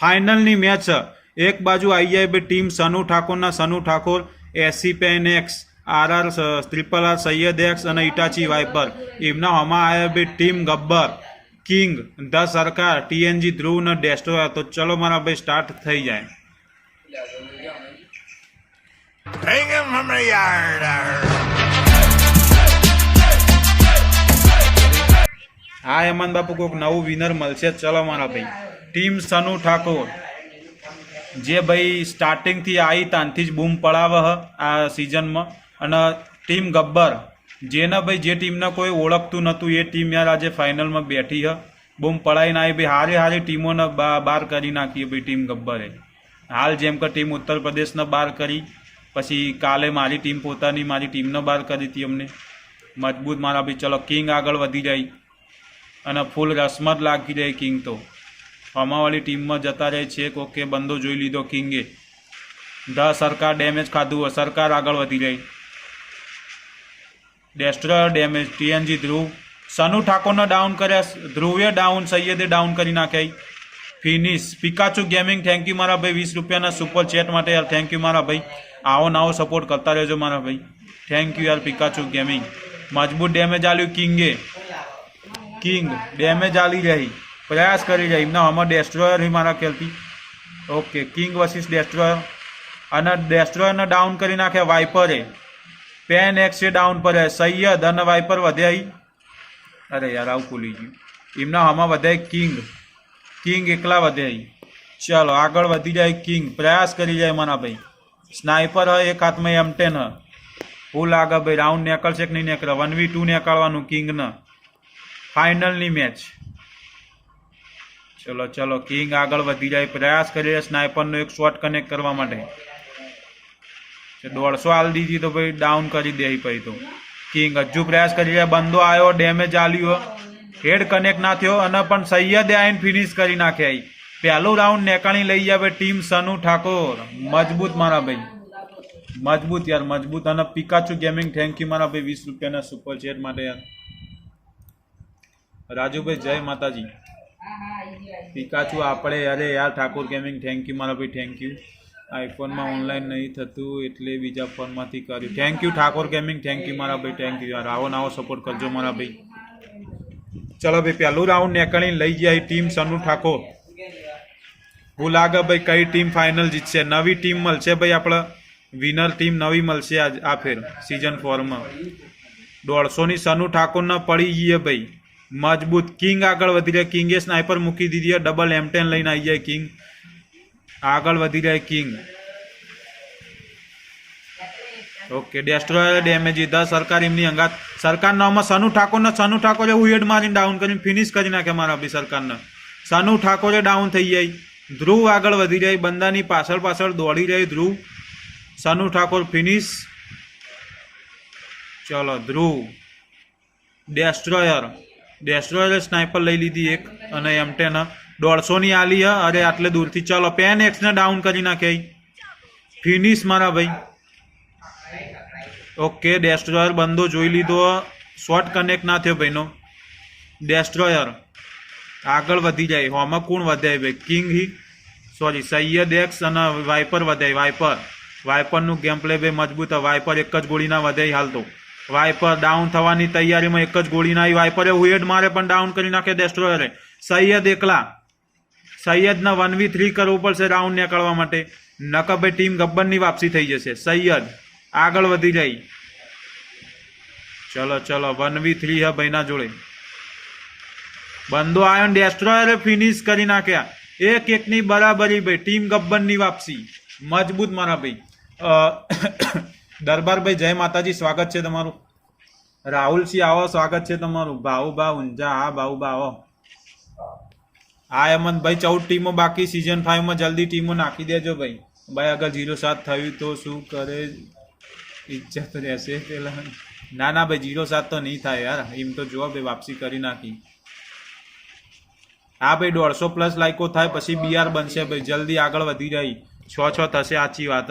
ફાઇનલની match એક બાજુ આવી જાય બે ટીમ સનુ ઠાકોરના સનુ ઠાકોર એસી Pen X R R triple R Saiyad X અને ઇટાચી વાઇપર. એમના હમા આવ્યા બે team Gabbar king the Sarkar TNG ધ્રુવ ને ડેસ્ટ્રોયર તો ચલો મારા ભાઈ સ્ટાર્ટ થઈ જાય. Bring him from the yard. હા હેમંત બાપુ કોઈક નવું વિનર મળશે. ચલો મારા ભાઈ. ટીમ સનુ ઠાકોર, જે ભાઈ સ્ટાર્ટિંગથી આવી તાનથી જ બૂમ પડાવે આ સિઝનમાં અને ટીમ ગબ્બર, જેને ભાઈ જે ટીમને કોઈ ઓળખતું નહોતું એ ટીમ યાર આજે ફાઇનલમાં બેઠી હ. બૂમ પડાવીને આવી ભાઈ હારી હારી ટીમોને બહાર કરી નાખી ભાઈ ટીમ ગબ્બરે. હાલ જેમ કે ટીમ ઉત્તર પ્રદેશને બહાર કરી, પછી કાલે મારી ટીમ પોતાની મારી ટીમને બહાર કરી હતી અમને. મજબૂત મારા ભાઈ, ચલો કિંગ આગળ વધી જાય. અને ફૂલ રસમત લાગી રહી કિંગ તો. હમાવાળી ટીમમાં જતા રહે છે. કોકે બંદો જોઈ લીધો કિંગે. ધ સરકાર ડેમેજ ખાધું હોય. સરકાર આગળ વધી રહી. ડેસ્ટ્રોયર ડેમેજ. ટીએનજી ધ્રુવ. સનુ ઠાકોરને ડાઉન કર્યા. ધ્રુવે ડાઉન સૈયદે ડાઉન કરી નાખાઈ finish. Pikachu gaming thank you મારા ભાઈ. વીસ રૂપિયાના સુપર ચેટ માટે યાર થેન્ક યુ મારા ભાઈ. આવો નાવો સપોર્ટ કરતા રહેજો મારા ભાઈ. થેન્ક યુ યાર, પિકાચુ ગેમિંગ મજબૂત ડેમેજ આલ્યું કિંગે. કિંગ ડેમેજ આલી રહી. પ્રયાસ કરી જાય. એમના હમણાં ડેસ્ટ્રોયર મારા ખ્યાલથી. ઓકે કિંગ વર્સિસ ડેસ્ટ્રોયર અને ડેસ્ટ્રોયરને ડાઉન કરી નાખ્યા વાઇપરે પેન એક્સે ડાઉન પર સૈયદ અને વાઇપર વધ્યા. અરે યાર, આવું ભૂલી ગયું. એમના હમણાં વધ્યા કિંગ કિંગ એકલા વધ્યા. ચાલો, આગળ વધી જાય કિંગ પ્રયાસ કરી જાય મારા ભાઈ. સ્નાઇપર હોય એક હાથમાં એમ ટેન હ. હું લાગે ભાઈ રાઉન્ડ નીકળશે કે નહીં નીકળે? વન વી ટુ નીકળવાનું કિંગના ફાઇનલની મેચ ચલો ચલો, કિંગ આગળ વધી જાય. પ્રયાસ કરી રહ્યા સ્નાઇપરનો એક શોટ કનેક્ટ કરવા માટે. દોઢસો હાલ દીધી તો ભાઈ ડાઉન કરી દે પછી તો. કિંગ હજુ પ્રયાસ કરી રહ્યા. બંદો આવ્યો ડેમેજ આલ્યો. હેડ કનેક્ટ ના થયો અને પણ સૈયદે આઈને ફિનિશ કરી નાખ્યા ઈ. પહેલું રાઉન્ડ નેકાણી લઈ જાય ટીમ સનુ ઠાકોર. મજબૂત મારા ભાઈ. મજબૂત યાર, મજબૂત. અને પિકાચુ ગેમિંગ થેન્ક યુ મારા ભાઈ. વીસ રૂપિયાના સુપર ચેટ માટે યાર. રાજુભાઈ, જય માતાજી. પિકાચુ આપણે, અરે યાર, ઠાકોર ગેમિંગ થેન્ક યુ મારા ભાઈ થેન્ક યુ આઈફોનમાં ઓનલાઈન નહીં થતું, એટલે બીજા ફોનમાંથી કર્યું. Thank you Thakor gaming thank you મારા ભાઈ થેન્ક યુ યાર, આવો નાવો સપોર્ટ કરજો મારા ભાઈ. ચલો ભાઈ પહેલું રાઉન્ડ નીકળીને લઈ જાય ટીમ સનુ ઠાકોર. હું લાગે ભાઈ, કઈ ટીમ ફાઇનલ જીતશે? નવી ટીમ મળશે ભાઈ આપણે? વિનર ટીમ નવી મળશે આજ, આ ફેર સિઝન ફોરમાં દોઢસોની સનુ ઠાકોરના પડી ગઈએ ભાઈ. મજબૂત કિંગ આગળ વધી રહ્યા. કિંગે સ્નાઇપર મૂકી દીધી છે. ડબલ એમ લઈને આવી જાય કિંગ. આગળ વધી જાય કિંગ. ઓકે ડેસ્ટ્રોયર ડેમેજ લીધા. સરકાર એમની અંગાત સરકાર નામમાં સનુ ઠાકોરને સનુ ઠાકોરે હુએડ મારીને ડાઉન કરીને ફિનિશ કરી નાખે મારા બી સરકારને. સનુ ઠાકોરે ડાઉન થઈ જાય. ધ્રુવ આગળ વધી જાય બંદાની પાછળ પાછળ દોડી રહી ધ્રુવ. સનુ ઠાકોર ફિનિશ ચલો ધ્રુવ. ડેસ્ટ્રોયર ડેસ્ટ્રોયરે સ્નાઇપર લઈ લીધી એક અને એમ ટેન દોઢસોની આલી હ. અરે, આટલે દૂરથી ચલો. પેન એક્સને ડાઉન કરી નાખે. ફિનિશ મારા ભાઈ. ઓકે ડેસ્ટ્રોયર બંદો જોઈ લીધો શોર્ટ કનેક્ટ ના થયો ભાઈનો. ડેસ્ટ્રોયર આગળ વધી જાય. હોમાં કોણ વધાય ભાઈ? કિંગ હી. સોરી સૈયદ એક્સ અને વાઇપર વધાય વાઇપર વાઇપરનું ગેમ પ્લે ભાઈ મજબૂત વાઇપર એક જ ગોળીના વધ્યા હાલ તો વાઇપર ડાઉન થવાની તૈયારીમાં એક જ ગોળી નાઈ વાઇપરે હુએડ મારે પણ ડાઉન કરી નાખે ડેસ્ટ્રોયરે સૈયદ એકલા. સૈયદને વન વી થ્રી કરવું પડશે રાઉન્ડ નીકળવા માટે. નકર ભાઈ ટીમ ગબ્બરની વાપસી થઈ જશે. સૈયદ, આગળ વધી જાય ચલો ચલો વન વી થ્રી હે ભાઈના જોડે. બંદો આવ્યો ડેસ્ટ્રોયરે ફિનિશ કરી નાખ્યા. એક એકની બરાબરી ભાઈ ટીમ ગબ્બરની વાપસી. મજબૂત મારા ભાઈ. દરબાર દરબારભાઈ, જય માતાજી, સ્વાગત છે તમારું. રાહુલસિંહ આવો, સ્વાગત છે તમારું. ભાવુ બા ઊંઝા હા ભાવુ બા આવો. હા હેમંત ભાઈ ચૌદ ટીમો બાકી સિઝન ફાઈવમાં જલ્દી ટીમો નાખી દેજો ભાઈ. ભાઈ, અગર જીરો સાત થયું તો શું કરે? ઇજ્જત રહેશે પેલા. ના ના, ભાઈ જીરો સાત તો નહીં થાય યાર. એમ તો જુઓ, ભાઈ, વાપસી કરી નાખી. હા, ભાઈ, દોઢસો પ્લસ લાઈકો થાય, પછી બીઆર બનશે, ભાઈ. જલ્દી આગળ વધી જાય છ છ થશે આચી વાત.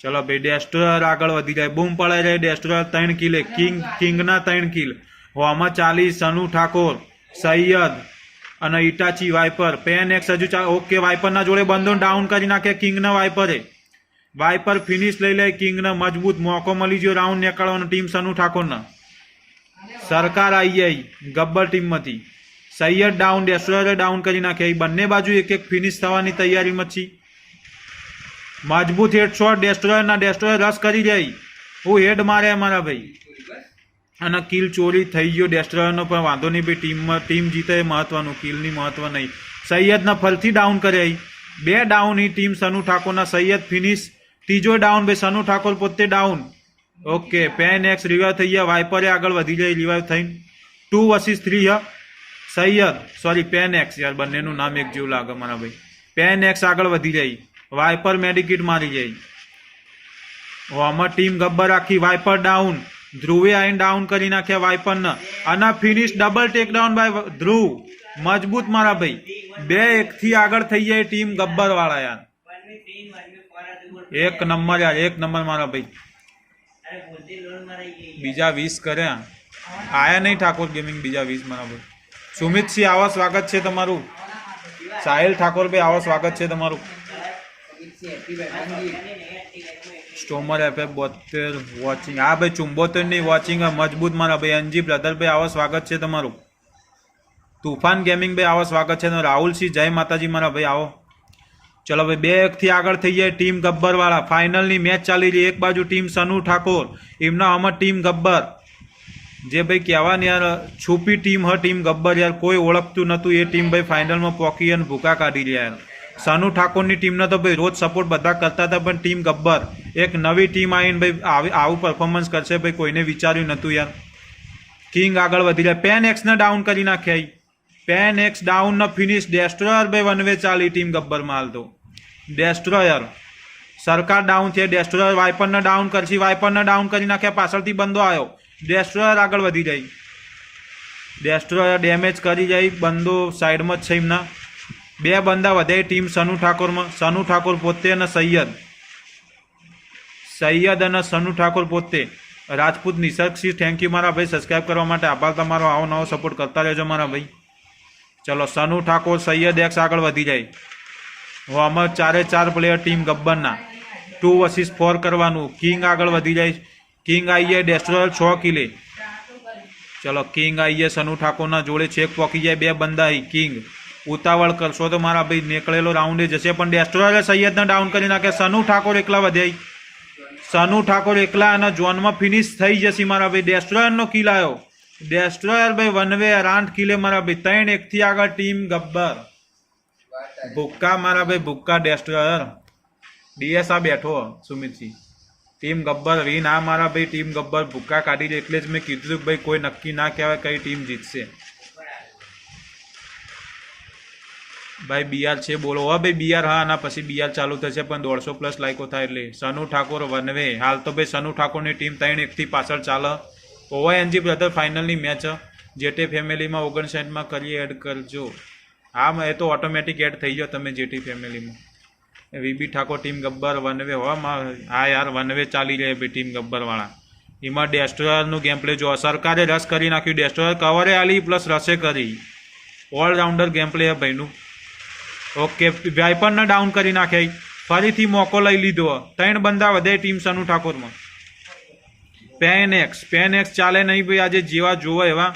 ચલો ભાઈ ડેસ્ટ્રોયર આગળ વધી જાય. બૂમ પડે જાય. ડેસ્ટ્રોયર ત્રણ કિલે કિંગ કિંગના ત્રણ કિલ હોમાં ચાલીસ, સનુ ઠાકોર, સૈયદ અને ઇટાચી વાઇપર પેન એક્સ હજુ ઓકે વાઇપરના જોડે બંધો ડાઉન કરી નાખે. કિંગના વાઇપરે વાઇપર ફિનિશ લઈ લે. કિંગને મજબૂત મોકો મળી ગયો. રાઉન્ડ નીકળવાનો ટીમ સનુ ઠાકોરના. સરકાર આવી આઈ ગબ્બર ટીમમાંથી સૈયદ ડાઉન ડેસ્ટ્રોયરે ડાઉન કરી નાખે. એ બંને બાજુ એક એક ફિનિશ થવાની તૈયારીમાં છે મજબૂત હેડ શોટ ડેસ્ટ્રોયરના ડેસ્ટ્રોયર રસ કરી જાય. હું હેડ મારે મારા ભાઈ. અને કિલ ચોરી થઈ ગયો ડેસ્ટ્રોયરનો પણ વાંધો નહીં ભાઈ ટીમમાં ટીમ જીતે એ મહત્વનું કિલની મહત્વ નહીં. સૈયદના ફરીથી ડાઉન કર્યા બે ડાઉન એ ટીમ સનુ ઠાકોરના, સૈયદ ફિનિશ ત્રીજો ડાઉન ભાઈ, સનુ ઠાકોર પોતે down okay Pen X revive થઈ ગયા વાઇપરે આગળ વધી જાય રિવાઈવ થઈને. ટુ વર્સિસ થ્રી હ. સૈયદ સોરી પેન એક્સ યાર બંનેનું નામ એક જેવું લાગે મારા ભાઈ. પેન એક્સ આગળ વધી જાય. વાઇપર મેડિકિટ મારી જાય. આમાં ટીમ ગબ્બર આખી વાઇપર ડાઉન. ધ્રુવે આઈને ડાઉન કરી નાખ્યા વાઇપરને. અને finish double take down by Dhruv. મજબૂત મારા ભાઈ. બે એકથી આગળ થઈ જાય ટીમ ગબ્બર વાળા યાર એક નંબર યાર, એક નંબર મારા ભાઈ. બીજા વીસ કર્યા આયા નહીં ઠાકોર ગેમિંગ બીજા વીસ મારા ભાઈ. સુમિતસિંહ, આવા સ્વાગત છે તમારું. સાહિલ ઠાકોર ભાઈ, આવા સ્વાગત છે તમારું. સ્ટોમર એફએફ બોતેર વોચિંગ હા ભાઈ ચુંબોતેરની વોચિંગ મજબૂત મારા ભાઈ અંજી બ્રધર ભાઈ આવા સ્વાગત છે તમારું. તુફાન ગેમિંગ ભાઈ, આવો સ્વાગત છે રાહુલસિંહ, જય માતાજી મારા ભાઈ, આવો. ચલો ભાઈ, બે એકથી આગળ થઈ જાય ટીમ ગબ્બરવાળા. ફાઇનલની મેચ ચાલી રહી. એક બાજુ ટીમ સનુ ઠાકોર, એમના અમર ટીમ ગબ્બર. જે ભાઈ કહેવાની યાર, છુપી ટીમ હ ટીમ ગબ્બર યાર, કોઈ ઓળખતું નહોતું એ ટીમ ભાઈ ફાઇનલમાં પોકી અને ભૂકા કાઢી રહ્યા યાર સનુ ઠાકોરની ટીમને તો ભાઈ રોજ સપોર્ટ બધા કરતા હતા, પણ ટીમ ગબ્બર. એક નવી ટીમ આવીને ભાઈ આવી પરફોર્મન્સ કરશે ભાઈ, કોઈને વિચાર્યું નહોતું યાર. કિંગ આગળ વધી રહ્યા પેન એક્સને ડાઉન કરી નાખ્યા પેન એક્સ ડાઉન ન ફિનિશ ડેસ્ટ્રોયર ભાઈ વન વે ચાલી ટીમ ગબ્બરમાં હાલ તો. ડેસ્ટ્રોયર સરકાર ડાઉન થયા ડેસ્ટ્રોયર વાઇપરને ડાઉન કરશી. વાઇપરને ડાઉન કરી નાખ્યા, પાછળથી બંદો આવ્યો ડેસ્ટ્રોયર આગળ વધી જાય. ડેસ્ટ્રોયર ડેમેજ કરી જાય, બંદો સાઈડમાં જ છે એમના. બે બંદા વધે ટીમ સનુ ઠાકોરમાં સનુ ઠાકોર પોતે અને સૈયદ. સૈયદ અને સનુ ઠાકોર પોતે. રાજપૂત નિસર્ગસિંહ થેન્ક યુ મારા ભાઈ સબસ્ક્રાઈબ કરવા માટે આભાર તમારો, આવો નવો સપોર્ટ કરતા રહેજો મારા ભાઈ. ચલો, સનુ ઠાકોર, સૈયદ એક્સ આગળ વધી જાય. હું આમાં ચારે ચાર પ્લેયર ટીમ ગબ્બરના. ટુ વર્સિસ ફોર કરવાનું. કિંગ આગળ વધી જાય. કિંગ આઈએ ડેસ્ટ્રોયર છ કિલે. ચલો કિંગ આઈએ સનુ ઠાકોરના જોડે છેક પોકી જાય બે બંદા કિંગ ઉતાવળ કરશો તો મારા ભાઈ નીકળેલો રાઉન્ડે જશે. પણ ડેસ્ટ્રોયરે સૈયદને ડાઉન કરી નાખે. સનુ ઠાકોર એકલા વધ્યા સનુ ઠાકોર એકલા અને જોનમાં ફિનિશ થઈ જશે મારા ભાઈ. ડેસ્ટ્રોયરનો કિલ આવ્યો. ડેસ્ટ્રોયર ભાઈ વન વે આઠ કિલે મારા ભાઈ. ત્રણ એકથી આગળ ટીમ ગબ્બર. ભુક્કા મારા ભાઈ, ભુક્કા ડેસ્ટ્રોયર આ બેઠો સુમિતસિંહ ટીમ ગબ્બર વિન આ મારા ભાઈ ટીમ ગબ્બર ભુક્કા કાઢી એટલે જ મેં કીધું ભાઈ, કોઈ નક્કી ના કહેવાય કઈ ટીમ જીતશે. ભાઈ બીઆર છે, બોલો. હા ભાઈ બીઆર હા આના પછી બીઆર ચાલુ થશે, પણ દોઢસો પ્લસ લાઈકો થાય એટલે. Sanu Thakor one way. હાલ તો ભાઈ, સનુ ઠાકોરની ટીમ ત્રણ એકથી પાછળ ચાલે. ઓવાય એનજી બ્રધર ફાઇનલની મેચ જેટી ફેમિલીમાં ઓગણસાઠમાં કરીએ એડ કરજો. હા, એ તો ઓટોમેટિક એડ થઈ જાઓ તમે જેટી ફેમિલીમાં VB Thakor team Gabbar one way. હો હા યાર, વનવે ચાલી રહે ભાઈ ટીમ ગબ્બરવાળા. એમાં ડેસ્ટ્રોયરનું ગેમ પ્લે જો, સરકારે રસ કરી નાખ્યું. ડેસ્ટ્રોયર કવરે આલી પ્લસ રસે કરી. ઓલરાઉન્ડર ગેમ પ્લે ભાઈનું. ઓકે વાઇપરને ડાઉન કરી નાખે. ફરીથી મોકો લઈ લીધો. ત્રણ બંદા વધે ટીમ સનુ ઠાકોરમાં. પેન એક્સ પેન એક્સ ચાલે નહીં ભાઈ, આજે જેવા જુઓ એવા.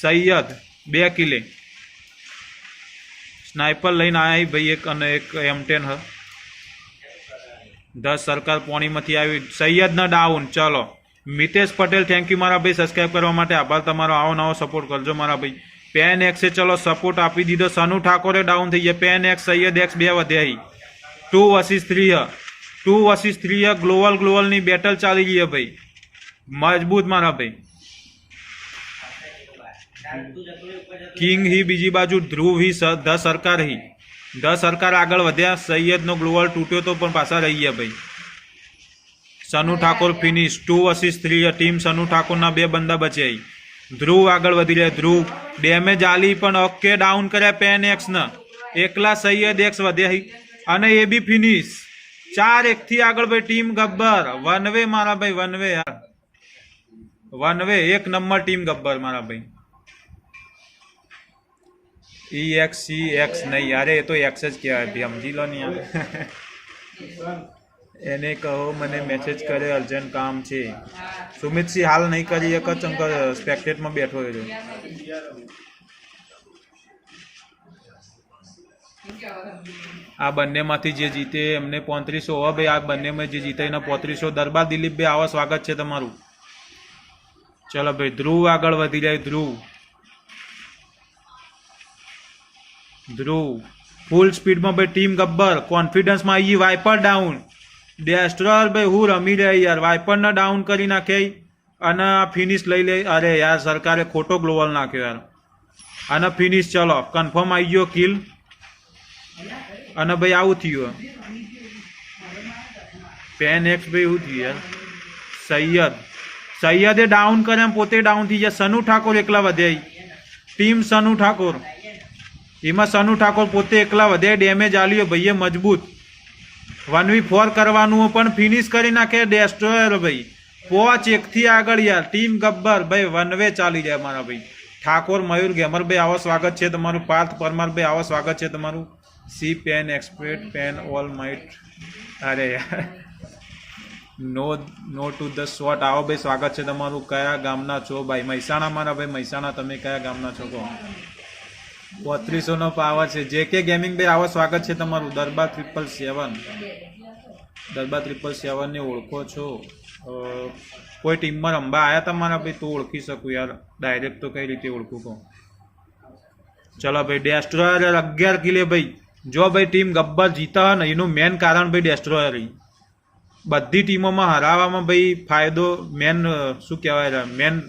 સૈયદ, બે કિલે. સ્નાઇપર લઈને આવ્યા ભાઈ એક અને એક એમ ટેન હ. દસ સરકાર પોણીમાંથી આવી. સૈયદના ડાઉન ચલો. મિતેશ પટેલ થેન્ક યુ મારા ભાઈ સબસ્ક્રાઈબ કરવા માટે આભાર. તમારો આવો નવો સપોર્ટ કરજો મારા ભાઈ. પેન એક્સે ચલો સપોર્ટ આપી દીધો. સનુ ઠાકોરે ડાઉન થઈ ગયા. પેન એક્સ સૈયદ એક્સ બે વધ્યા ટુ વર્સિસ થ્રી હ ટુ વર્સિસ થ્રી હ ગ્લોવલ ગ્લોવલની બેટલ ચાલી ગઈ હે ભાઈ. મજબૂત મારા ભાઈ. કિંગ હી, બીજી બાજુ ધ્રુવ હી ધ સરકાર હી. ધ સરકાર આગળ વધ્યા. સૈયદનો ગ્લોવલ તૂટ્યો તો પણ પાછા રહી ગયા ભાઈ. Sanu Thakor finish two versus three team Sanu ઠાકોરના બે બંદા બચ્યા ધ્રુવ આગળ વધી રહ્યા ધ્રુવ ડેમેજ આલી પણ ઓકે ડાઉન કર્યા પેન એક્સ ને. એકલા સૈયદ એક્સ વધ્યા અને એ બી ફિનિશ ચાર એક થી આગળ ભાઈ ટીમ ગબ્બર. વન વે મારા ભાઈ વન વે યાર. વન વે એક નંબર ટીમ ગબ્બર મારા ભાઈ. ઈ એક્સ સી એક્સ નહીં. અરે, એ તો એક્સ જ કહેવાય. ભાઈ સમજી લો ને યાર. એને કહો, મને મેસેજ કરે અર્જન્ટ કામ છે. સુમિતસિંહ હાલ નહીં કરી એક જ અંકલ સ્પેક્ટેટમાં બેઠો રહ્યો આ બંનેમાંથી જે જીતે, એમને પોત્રીસો. હો ભાઈ, આ બંનેમાં જે જીતે, એના પોત્રીસો. દરબાર દિલીપભાઈ, આવો સ્વાગત છે તમારું. ચલો ભાઈ, ધ્રુવ આગળ વધી જાય ધ્રુવ. ધ્રુવ. ફૂલ સ્પીડમાં ભાઈ ટીમ ગબ્બર. કોન્ફિડન્સમાં આવી વાઇપર ડાઉન ડેસ્ટ્રોયર ભાઈ, હું રમી રહ્યા યાર. વાઇપરને ડાઉન કરી નાખે અને ફિનિશ લઈ લે. અરે યાર, સરકારે ખોટો ગ્લોવલ નાખ્યો યાર. અને ફિનિશ ચલો. કન્ફર્મ આવી ગયો કિલ અને ભાઈ, આવું થયું પેન એક્સ ભાઈ એવું થયું યાર? સૈયદ. સૈયદે ડાઉન કરે પોતે ડાઉન થઈ જાય સનુ ઠાકોર એકલા વધ્યા ટીમ સનુ ઠાકોર. એમાં સનુ ઠાકોર પોતે એકલા વધ્યા ડેમેજ આલ્યો. ભાઈએ મજબૂત. વન વી ફોર કરવાનું પણ ફિનિશ કરી નાખે ડેસ્ટ્રોયર ભાઈ. પોચ એકથી આગળ યાર, ટીમ ગબ્બર. ભાઈ વન વે ચાલી જાય મારા ભાઈ. ઠાકોર, મયુર ગેમરભાઈ આવો સ્વાગત છે તમારું. પાર્થ, પરમારભાઈ, આવો સ્વાગત છે તમારું. C Pen expert Pen, All Might. અરે યાર. No no to the shot આવો ભાઈ, સ્વાગત છે તમારું. કયા ગામના છો ભાઈ? મહેસાણા મારા ભાઈ, મહેસાણા. તમે કયા ગામના છો કહો? પોત્રીસો નો પાવર છે. જે કે ગેમિંગ ભાઈ, આવો સ્વાગત છે તમારું. દરબાર ટ્રિપલ સેવન દરબાર ટ્રિપલ સેવન ને ઓળખો છો. કોઈ ટીમમાં રમવા આવ્યા તમારા ભાઈ? તો ઓળખી શકું યાર. ડાયરેક્ટ તો કઈ રીતે ઓળખું કહું. ચલો ભાઈ ડેસ્ટ્રોયર અગિયાર કિલે ભાઈ. જો ભાઈ ટીમ ગબ્બર જીતા હોય ને, એનું મેન કારણ ભાઈ ડેસ્ટ્રોયર બધી ટીમોમાં હરાવવામાં ભાઈ ફાયદો મેન શું કહેવાય મેન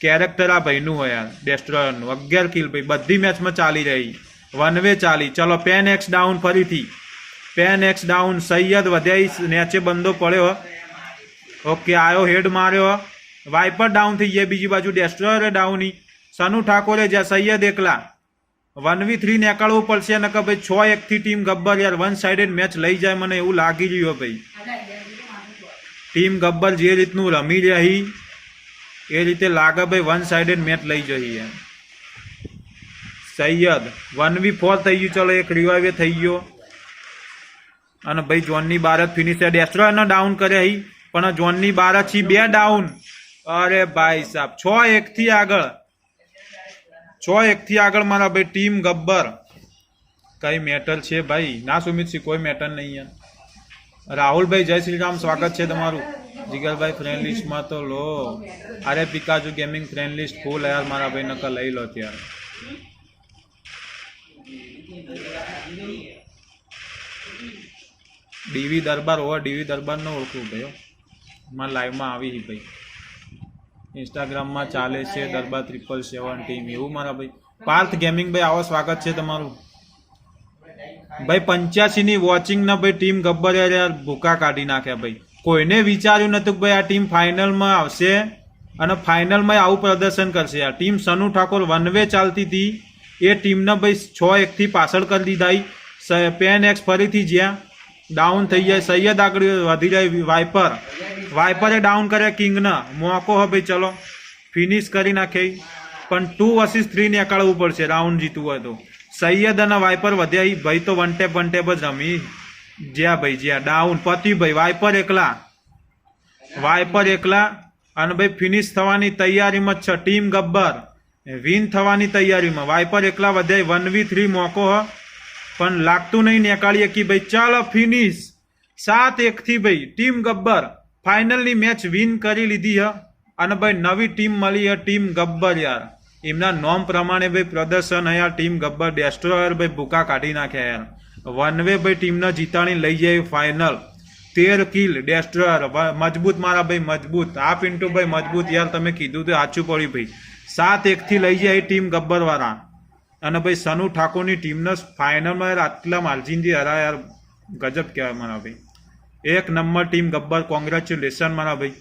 કેરેક્ટર આ ભાઈનું હોય યાર ડેસ્ટ્રોયરનું અગિયાર કિલ ભાઈ. બધી મેચમાં ચાલી રહી. વન વે ચાલી. ચલો પેન એક્સ ડાઉન ફરીથી. પેન એક્સ ડાઉન સૈયદ વધ્યા નેચે બંદો પડ્યો. ઓકે આયો હેડ માર્યો. વાઇપર ડાઉન થઈ ગયા. બીજી બાજુ ડેસ્ટ્રોયર ડાઉની સનુ ઠાકોરે જ્યાં સૈયદ એકલા. વન વી થ્રી નીકળવું પડશે. ને કે ભાઈ છ એકથી ટીમ ગબ્બર યાર. વન સાઇડેડ મેચ લઈ જાય. મને એવું લાગી રહ્યું ભાઈ. ટીમ ગબ્બર જે રીતનું રમી રહી એ રીતે લાગે ભાઈ વન સાઇડેડ મેચ લઈ જઈએ. સૈયદ વન વી ફોર થઈ ગયું. ચલો, એક રિવાઇવે થઈ ગયો. અને ભાઈ જોનની બાર જ ફિનિશ એના ડાઉન કરે અહીં પણ જોનની બાર જ બે ડાઉન અરે ભાઈ સાહેબ છ એકથી આગળ. છ એકથી આગળ મારા ભાઈ ટીમ ગબ્બર. કઈ મેટર છે ભાઈ? ના સુમિતસિંહ કોઈ મેટર નહીં યાર. રાહુલભાઈ, જય શ્રી રામ. સ્વાગત છે તમારું. જીગરભાઈ ફ્રેન્ડ લિસ્ટમાં તો લો. અરે Pikachu gaming friend list full યાર, મારા ભાઈ નકર લઈ લો ત્યારે. ડીવી દરબાર ઓવર ડીવી દરબારનો ઓળખું ભાઈ માં લાઈવમાં આવી હી ભાઈ. ઇન્સ્ટાગ્રામમાં ચાલે છે દરબાર ત્રિપલ સેવન ટીમ એવું મારા ભાઈ. પાર્થ ગેમિંગ ભાઈ, આવો સ્વાગત છે તમારું. ભાઈ પંચ્યાસી ની વોચિંગ ના ભાઈ ટીમ ગબ્બર યાર ભૂકા કાઢી નાખ્યા ભાઈ. કોઈને વિચાર્યું નહોતું કે ભાઈ આ ટીમ ફાઇનલમાં આવશે અને ફાઇનલમાં આવું પ્રદર્શન કરશે. આ team Sanu Thakor one way ચાલતી હતી. એ ટીમને ભાઈ છ એકથી પાછળ કરી દીધા પેન એક્સ ફરીથી જ્યાં ડાઉન થઈ જાય. સૈયદ આગળ વધી જાય વાઇપર વાઇપરે ડાઉન કર્યા કિંગના. મોકો હો ભાઈ, ચલો. ફિનિશ કરી નાખે. પણ ટુ વર્સિસ થ્રી નીકળવું પડશે. રાઉન્ડ જીતવું હોય તો. સૈયદ અને વાઇપર વધ્યા ભાઈ તો વન ટેપ વન ટેપ જ રમી. જ્યાં ભાઈ, જ્યાં. ડાઉન, પતિ ભાઈ વાઇપર એકલા. વાઇપર એકલા. અને ભાઈ ફિનિશ થવાની તૈયારીમાં છે. ટીમ ગબ્બર. વિન થવાની તૈયારીમાં. વાઇપર એકલા વધ્યા વન વી થ્રી મોકો હ. પણ લાગતું નહીં નેકાળીએ કે ભાઈ, ચાલો ફિનિશ સાત એકથી ભાઈ, ટીમ ગબ્બર. ફાઇનલની મેચ વિન કરી લીધી હ. અને ભાઈ, નવી ટીમ મળી હ, ટીમ ગબ્બર યાર. એમના નોમ પ્રમાણે ભાઈ, પ્રદર્શન હયા ટીમ ગબ્બર. ડેસ્ટ્રોયર ભાઈ, ભૂકા કાઢી નાખ્યા યાર. વન વે ભાઈ ટીમને જીતાણી લઈ જાય ફાઇનલ તેર કિલ ડેસ્ટ્રર. મજબૂત મારા ભાઈ, મજબૂત. આ પિન્ટુ ભાઈ મજબૂત યાર, તમે કીધું તો સાચું પડ્યું ભાઈ. સાત એકથી લઈ જાય ટીમ ગબ્બરવાળા. અને ભાઈ સનુ ઠાકોરની ટીમને ફાઇનલમાં યાર આટલા માર્જિનથી હરા યાર, ગજબ કહેવાય મારા ભાઈ. એક નંબર ટીમ ગબ્બર કોંગ્રેચ્યુલેશન મારા ભાઈ.